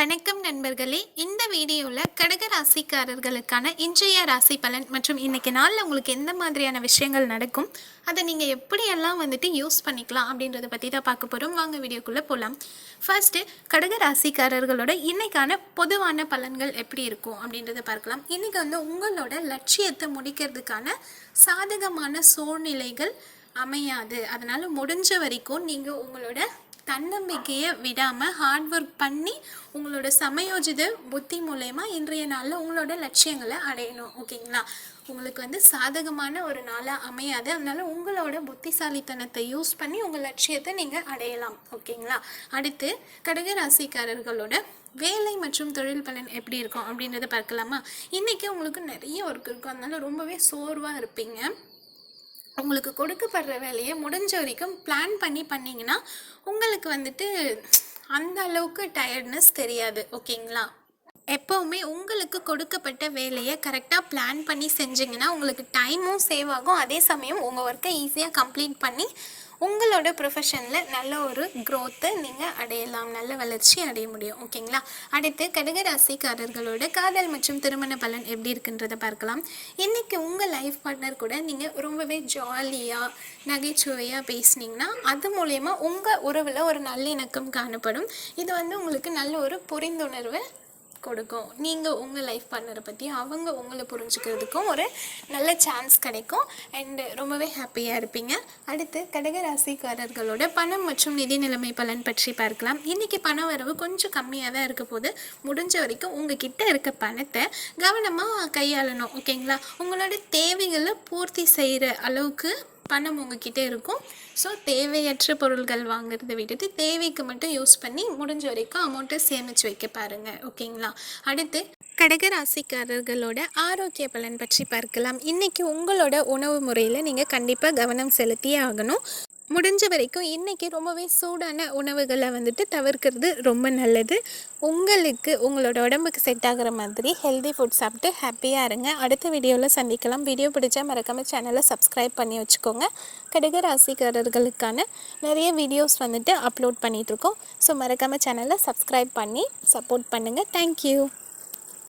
வணக்கம் நண்பர்களே. இந்த வீடியோவில் கடக ராசிக்காரர்களுக்கான இன்றைய ராசி பலன் மற்றும் இன்றைக்கி நாளில் உங்களுக்கு எந்த மாதிரியான விஷயங்கள் நடக்கும் அதை நீங்கள் எப்படியெல்லாம் வந்துட்டு யூஸ் பண்ணிக்கலாம் அப்படின்றத பற்றி தான் பார்க்க போகிறோம் வாங்க வீடியோக்குள்ளே போகலாம் ஃபர்ஸ்ட்டு கடக ராசிக்காரர்களோட இன்றைக்கான பொதுவான பலன்கள் எப்படி இருக்கும் அப்படின்றத பார்க்கலாம். இன்றைக்கி வந்து உங்களோட லட்சியத்தை முடிக்கிறதுக்கான சாதகமான சூழ்நிலைகள் அமையாது. அதனால் முடிஞ்ச வரைக்கும் நீங்கள் உங்களோட தன்னம்பிக்கையை விடாமல் ஹார்ட் ஒர்க் பண்ணி உங்களோட சமயோஜித புத்தி மூலயமா இன்றைய நாளில் உங்களோட லட்சியங்களை அடையணும் ஓகேங்களா? உங்களுக்கு வந்து சாதகமான ஒரு நாளாக அமையாது. அதனால உங்களோட புத்திசாலித்தனத்தை யூஸ் பண்ணி உங்கள் லட்சியத்தை நீங்கள் அடையலாம் ஓகேங்களா? அடுத்து கடக ராசிக்காரர்களோட வேலை மற்றும் தொழில் பலன் எப்படி இருக்கும் அப்படின்றத பார்க்கலாமா? இன்றைக்கி உங்களுக்கு நிறைய ஒர்க் இருக்கும் அதனால ரொம்பவே சோர்வாக இருப்பீங்க. உங்களுக்கு கொடுக்கப்படுற வேலையை முடிஞ்ச வரைக்கும் பிளான் பண்ணி பண்ணிங்கன்னா உங்களுக்கு வந்துட்டு அந்த அளவுக்கு டயர்ட்னஸ் தெரியாது ஓகேங்களா எப்போவுமே உங்களுக்கு கொடுக்கப்பட்ட வேலையை கரெக்டாக பிளான் பண்ணி செஞ்சிங்கன்னா உங்களுக்கு டைமும் சேவ் ஆகும். அதே சமயம் உங்கள் ஒர்க்கை ஈஸியாக கம்ப்ளீட் பண்ணி உங்களோட ப்ரொஃபஷனில் நல்ல ஒரு க்ரோத்தை நீங்கள் அடையலாம் நல்ல வளர்ச்சி அடைய முடியும். ஓகேங்களா அடுத்து கடகராசிக்காரர்களோட காதல் மற்றும் திருமண பலன் எப்படி இருக்குன்றதை பார்க்கலாம். இன்றைக்கி உங்கள் லைஃப் பார்ட்னர் கூட நீங்கள் ரொம்பவே ஜாலியாக நகைச்சுவையாக பேசுனீங்கன்னா அது மூலயமா உங்கள் உறவில் ஒரு நல்லிணக்கம் காணப்படும். இது வந்து உங்களுக்கு நல்ல ஒரு புரிந்துணர்வை கொடுக்கும். நீங்கள் உங்கள் லைஃப் பார்ட்னரை பற்றி அவங்க உங்களை புரிஞ்சுக்கிறதுக்கும் ஒரு நல்ல சான்ஸ் கிடைக்கும். அண்டு ரொம்பவே ஹாப்பியாக இருப்பீங்க. அடுத்து கடக ராசிக்காரர்களோட பணம் மற்றும் நிதி நிலைமை பலன் பற்றி பார்க்கலாம். இன்றைக்கி பண வரவு கொஞ்சம் கம்மியாக தான் இருக்க போது முடிஞ்ச வரைக்கும் உங்கள் கிட்டே இருக்க பணத்தை கவனமாக கையாளணும் ஓகேங்களா உங்களோட தேவைகளை பூர்த்தி செய்கிற அளவுக்கு பணம் உங்ககிட்ட இருக்கும். ஸோ தேவையற்ற பொருள்கள் வாங்குறதை விட்டுட்டு தேவைக்கு மட்டும் யூஸ் பண்ணி முடிஞ்ச வரைக்கும் அமௌண்ட்டை சேமித்து வைக்க பாருங்கள் ஓகேங்களா அடுத்து கடக ராசிக்காரர்களோட ஆரோக்கிய பலன் பற்றி பார்க்கலாம். இன்றைக்கி உங்களோட உணவு முறையில் நீங்கள் கண்டிப்பாக கவனம் செலுத்தியே ஆகணும். முடிஞ்ச வரைக்கும் இன்றைக்கி ரொம்பவே சூடான உணவுகளை வந்துட்டு தவிர்க்கிறது ரொம்ப நல்லது. உங்களுக்கு உங்களோட உடம்புக்கு செட் ஆகிற மாதிரி ஹெல்தி ஃபுட் சாப்பிட்டு ஹாப்பியாக இருங்க. அடுத்த வீடியோவில் சந்திக்கலாம். வீடியோ பிடிச்சா மறக்காமல் சேனலை சப்ஸ்கிரைப் பண்ணி வச்சுக்கோங்க. கடுக ராசிக்காரர்களுக்கான நிறைய வீடியோஸ் வந்துட்டு அப்லோட் பண்ணிகிட்ருக்கோம் ஸோ மறக்காமல் சேனலை சப்ஸ்கிரைப் பண்ணி சப்போர்ட் பண்ணுங்கள் தேங்க்யூ